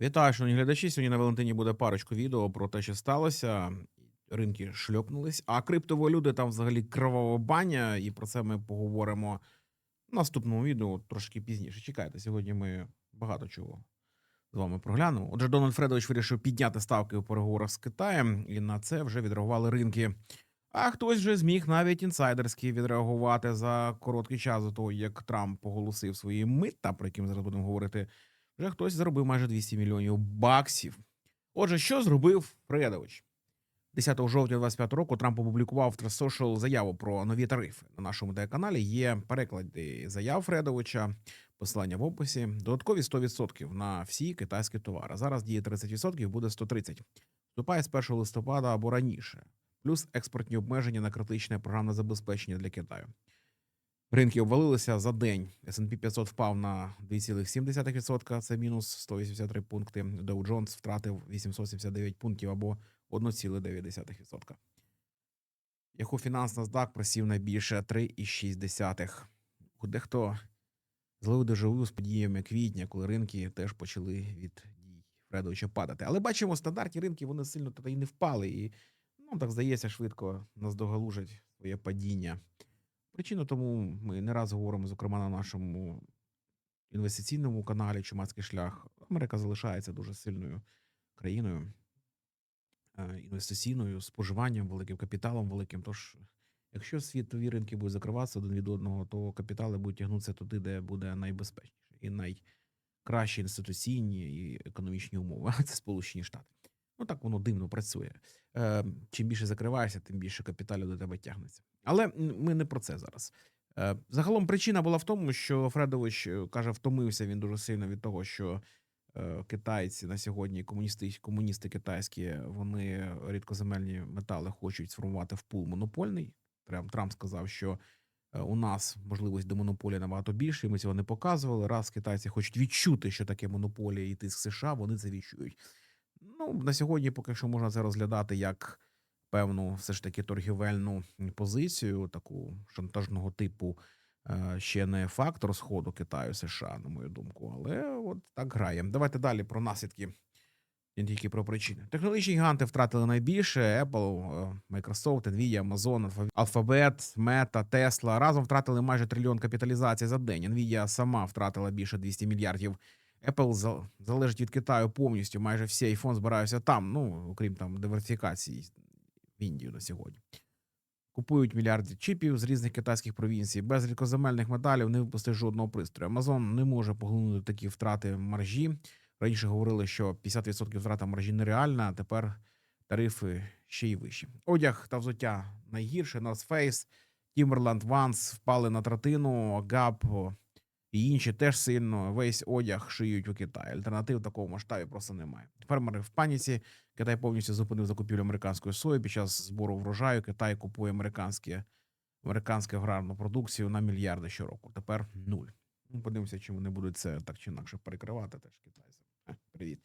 Вітаю, шановні глядачі. Сьогодні на Валентині буде парочку відео про те, що сталося. Ринки шльопнулись, а криптовалюти там взагалі кривава баня, і про це ми поговоримо в наступному відео трошки пізніше. Чекайте, сьогодні ми багато чого з вами проглянемо. Отже, Дональд Фредович вирішив підняти ставки у переговорах з Китаєм, і на це вже відреагували ринки. А хтось вже зміг навіть інсайдерськи відреагувати за короткий час до того, як Трамп оголосив свої мита, про які ми зараз будемо говорити. Вже хтось заробив майже 200 мільйонів баксів. Отже, що зробив Фредович? 10 жовтня 25 року Трамп опублікував в Social заяву про нові тарифи. На нашому телеканалі є переклади заяв Фредовича, посилання в описі. Додаткові 100% на всі китайські товари. Зараз діє 30%, буде 130%. Вступає з 1 листопада або раніше. Плюс експортні обмеження на критичне програмне забезпечення для Китаю. Ринки обвалилися за день. S&P 500 впав на 2,7%, це мінус 183 пункти. Dow Jones втратив 879 пунктів або 1,9%. Яху фінанс NASDAQ просів найбільше 3,6%. Дехто зловив дежавю з подіями квітня, коли ринки теж почали від дій Фредовича падати. Але бачимо, стандартні ринки вони сильно туди не впали. І ну так здається, швидко наздогалужать своє падіння. Причина тому ми не раз говоримо, зокрема, на нашому інвестиційному каналі Чумацький шлях. Америка залишається дуже сильною країною е, інвестиційною, споживанням, великим капіталом великим. Тож, якщо світові ринки будуть закриватися один від одного, то капітали будуть тягнутися туди, де буде найбезпечніше і найкращі інституційні і економічні умови. Це Сполучені Штати. Ну так воно дивно працює. Е, чим більше закриваєшся, тим більше капіталів до тебе тягнеться. Але ми не про це зараз. Е, загалом причина була в тому, що Фредович е, каже, втомився він дуже сильно від того, що е, китайці на сьогодні, комуністи, комуністи китайські, вони рідкоземельні метали хочуть сформувати в пул монопольний. Трамп сказав, що е, у нас можливість до монополії набагато більше, і ми цього не показували. Раз китайці хочуть відчути, що таке монополія і тиск США, вони це відчують. Ну, на сьогодні поки що можна це розглядати як певну все ж таки торгівельну позицію, таку шантажного типу. Е, Ще не фактор сходу Китаю США, на мою думку, але от так грає. Давайте далі про наслідки, не тільки про причини. Технологічні гіганти втратили найбільше: Apple, е, Microsoft, Nvidia, Amazon, Alphabet, Meta, Tesla разом втратили майже трильйон капіталізації за день. Nvidia сама втратила більше 200 мільярдів. Apple за- залежить від Китаю повністю. Майже всі iPhone збираються там. Ну окрім там диверсифікації в Індію на сьогодні. Купують мільярди чіпів з різних китайських провінцій. Без рідкоземельних металів не випустить жодного пристрою. Amazon не може поглинути такі втрати маржі. Раніше говорили, що 50% втрата маржі нереальна, а тепер тарифи ще й вищі. Одяг та взуття найгірше. North Face, Timberland, Vans впали на третину, Gap і інші теж сильно. Весь одяг шиють у Китаї. Альтернатив такого масштабі просто немає. Фермери в паніці. Китай повністю зупинив закупівлю американської сої. Під час збору врожаю Китай купує американське, американську аграрну продукцію на мільярди щороку. Тепер нуль. Ну, подивимося, чи вони будуть це так чи інакше перекривати. Теж китайцям. Е, Привіт.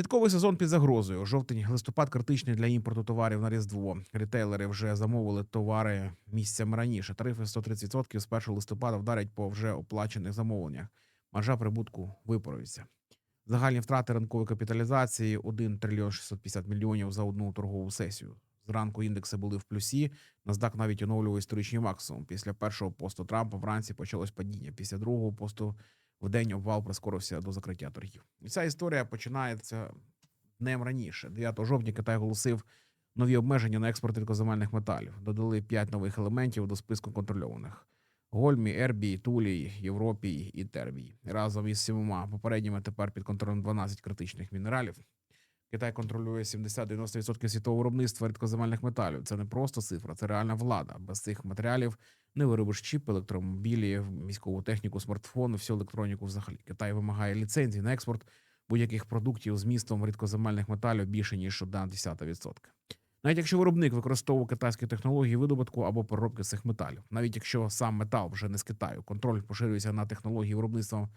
Святковий сезон під загрозою. Жовтень, листопад критичний для імпорту товарів на Різдво. Рітейлери вже замовили товари місяцями раніше. Тарифи 130% з 1 листопада вдарять по вже оплачених замовленнях. Маржа прибутку випарується. Загальні втрати ринкової капіталізації 1 трильйон 650 мільйонів за одну торгову сесію. Зранку індекси були в плюсі. NASDAQ навіть оновлював історичний максимум. Після першого посту Трампа вранці почалось падіння. Після другого посту в день обвал прискорився до закриття торгів. І ця історія починається днем раніше. 9 жовтня Китай оголосив нові обмеження на експорт рідкоземельних металів. Додали 5 нових елементів до списку контрольованих. Гольмі, Ербій, Тулій, Європій і Тербій. Разом із сімома попередніми тепер під контролем 12 критичних мінералів. Китай контролює 70-90% світового виробництва рідкоземельних металів. Це не просто цифра, це реальна влада. Без цих матеріалів не виробиш чіп, електромобілі, військову техніку, смартфони, всю електроніку взагалі. Китай вимагає ліцензій на експорт будь-яких продуктів з містом рідкоземельних металів більше ніж 1,1%. Навіть якщо виробник використовував китайські технології видобутку або переробки цих металів, навіть якщо сам метал вже не з Китаю, контроль поширюється на технології виробництва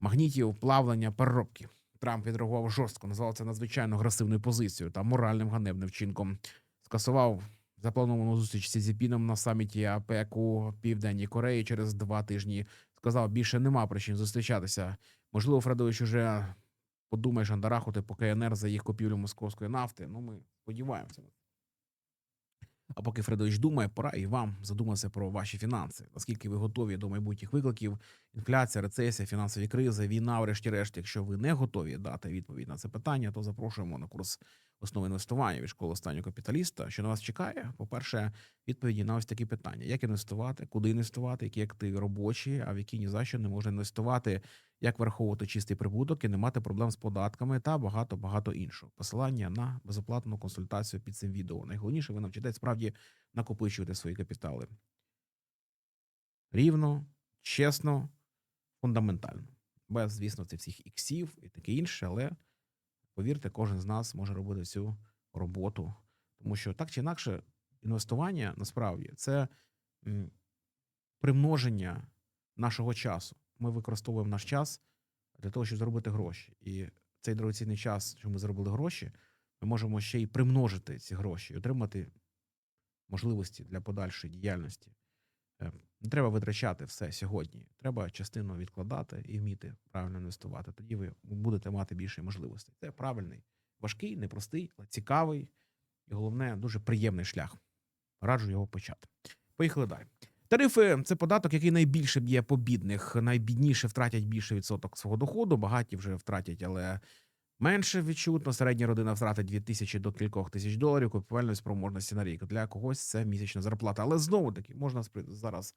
магнітів, плавлення, переробки. Трамп відреагував жорстко, назвав це надзвичайно агресивною позицією та моральним ганебним вчинком. Скасував заплановану зустріч з Цзіпіном на саміті АПЕК у Південній Кореї через два тижні. Сказав, більше нема причин зустрічатися. Можливо, Фредович уже подумаєш андарахути по КНР за їх купівлю московської нафти. Ну, ми сподіваємося. А поки Фредович думає, пора і вам задуматися про ваші фінанси. Наскільки ви готові до майбутніх викликів, інфляція, рецесія, фінансові кризи, війна, врешті-решт. Якщо ви не готові дати відповідь на це питання, то запрошуємо на курс основи інвестування від школи останнього капіталіста. Що на вас чекає? По-перше, відповіді на ось такі питання: як інвестувати, куди інвестувати, які активи робочі, а в які ні за що не можна інвестувати, як враховувати чистий прибуток і не мати проблем з податками та багато багато іншого. Посилання на безоплатну консультацію під цим відео. Найголовніше, ви навчитесь справді накопичувати свої капітали рівно, чесно, фундаментально. Без, звісно, цих всіх іксів і таке інше, але повірте, кожен з нас може робити цю роботу, тому що так чи інакше, інвестування насправді це примноження нашого часу. Ми використовуємо наш час для того, щоб заробити гроші. І цей дорогоцінний час, що ми заробили гроші, ми можемо ще й примножити ці гроші і отримати можливості для подальшої діяльності. Не треба витрачати все сьогодні. Треба частину відкладати і вміти правильно інвестувати. Тоді ви будете мати більше можливостей. Це правильний, важкий, непростий, але цікавий і головне, дуже приємний шлях. Раджу його почати. Поїхали далі. Тарифи це податок, який найбільше б'є по бідних. Найбідніші втратять більше відсоток свого доходу, багаті вже втратять, але менше відчутно. Середня родина втратить від тисячі до кількох тисяч доларів купівельної спроможності на рік. Для когось це місячна зарплата. Але знову таки можна зараз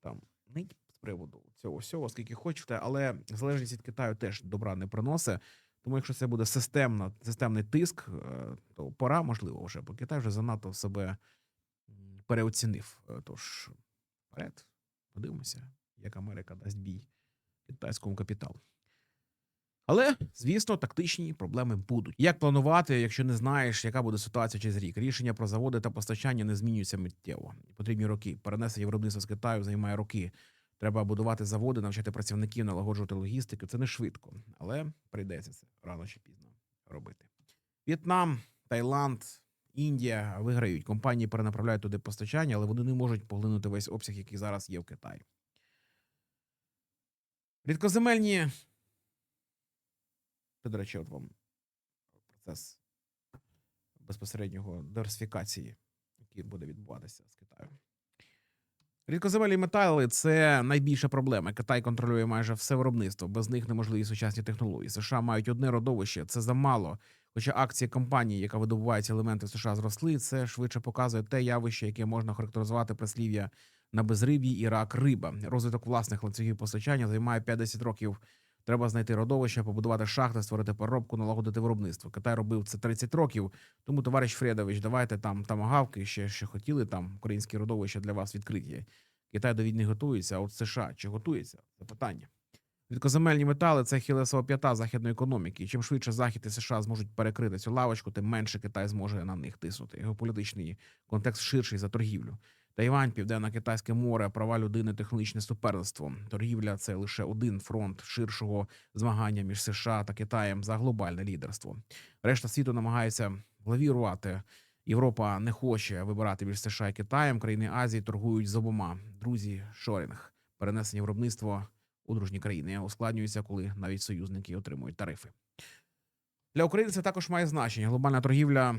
там нить з приводу цього всього, скільки хочете, але залежність від Китаю теж добра не приносить. Тому, якщо це буде системна, системний тиск, е, то пора, можливо, вже, бо Китай вже занадто себе переоцінив. Е, Тож вперед, подивимося, як Америка дасть бій китайському капіталу. Але, звісно, тактичні проблеми будуть. Як планувати, якщо не знаєш, яка буде ситуація через рік? Рішення про заводи та постачання не змінюються миттєво. Потрібні роки. Перенесення виробництва з Китаю займає роки. Треба будувати заводи, навчати працівників, налагоджувати логістику. Це не швидко, але прийдеться це рано чи пізно робити. В'єтнам, Таїланд, Індія виграють. Компанії перенаправляють туди постачання, але вони не можуть поглинути весь обсяг, який зараз є в Китаї. Рідкоземельні. До речі, от вам процес безпосереднього диверсифікації, який буде відбуватися з Китаю. Рідкоземельні метали це найбільша проблема. Китай контролює майже все виробництво. Без них неможливі сучасні технології. США мають одне родовище, це замало. Хоча акції компанії, яка видобуває ці елементи в США, зросли, це швидше показує те явище, яке можна характеризувати прислів'я на безриб'ї і рак риба. Розвиток власних ланцюгів постачання займає 50 років. Треба знайти родовище, побудувати шахти, створити переробку, налагодити виробництво. Китай робив це 30 років. Тому, товариш Фредович, давайте там тамагавки, ще що хотіли там українські родовища для вас відкриті. Китай до війни готується, а от США чи готується? Це питання. Рідкоземельні метали це хілесова п'ята західної економіки. Чим швидше Захід і США зможуть перекрити цю лавочку, тим менше Китай зможе на них тиснути. Геополітичний контекст ширший за торгівлю. Тайвань, Південне Китайське море, права людини, технологічне суперництво. Торгівля це лише один фронт ширшого змагання між США та Китаєм за глобальне лідерство. Решта світу намагається лавірувати. Європа не хоче вибирати між США і Китаєм. Країни Азії торгують з обома. Друзі, шорінг, перенесення виробництва у дружні країни ускладнюється, коли навіть союзники отримують тарифи. Для України це також має значення. Глобальна торгівля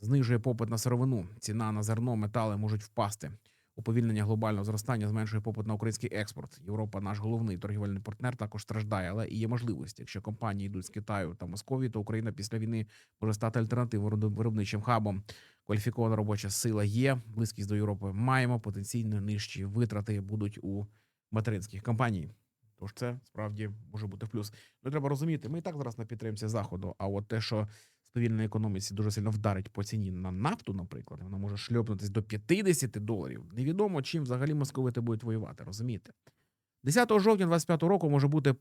знижує попит на сировину. Ціна на зерно, метали можуть впасти. Уповільнення глобального зростання зменшує попит на український експорт. Європа, наш головний торгівельний партнер, також страждає, але і є можливості. Якщо компанії йдуть з Китаю та Московії, то Україна після війни може стати альтернативним виробничим хабом. Кваліфікована робоча сила є. Близькість до Європи маємо. Потенційно нижчі витрати будуть у материнських компаній. Тож це справді може бути в плюс. Ну треба розуміти, ми і так зараз на підтримці заходу. А от те, що сповільненої економіці дуже сильно вдарить по ціні на нафту, наприклад, вона може шльопнутись до 50 доларів. Невідомо, чим взагалі московити будуть воювати, розумієте? 10 жовтня 25 року може бути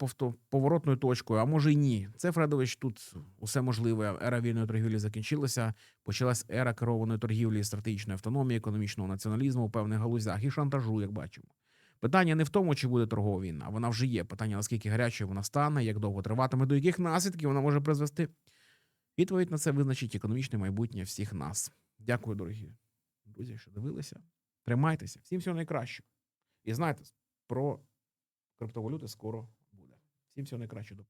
поворотною точкою, а може й ні. Це Фредович тут усе можливе. Ера вільної торгівлі закінчилася. Почалась ера керованої торгівлі, стратегічної автономії, економічного націоналізму у певних галузях і шантажу, як бачимо. Питання не в тому, чи буде торгова війна. Вона вже є. Питання наскільки гарячою вона стане, як довго триватиме, до яких наслідків вона може призвести. Відповідь на це визначить економічне майбутнє всіх нас. Дякую, дорогі друзі, що дивилися. Тримайтеся, всім всього найкращого. І знайте, про криптовалюти скоро буде. Всім всього найкращого.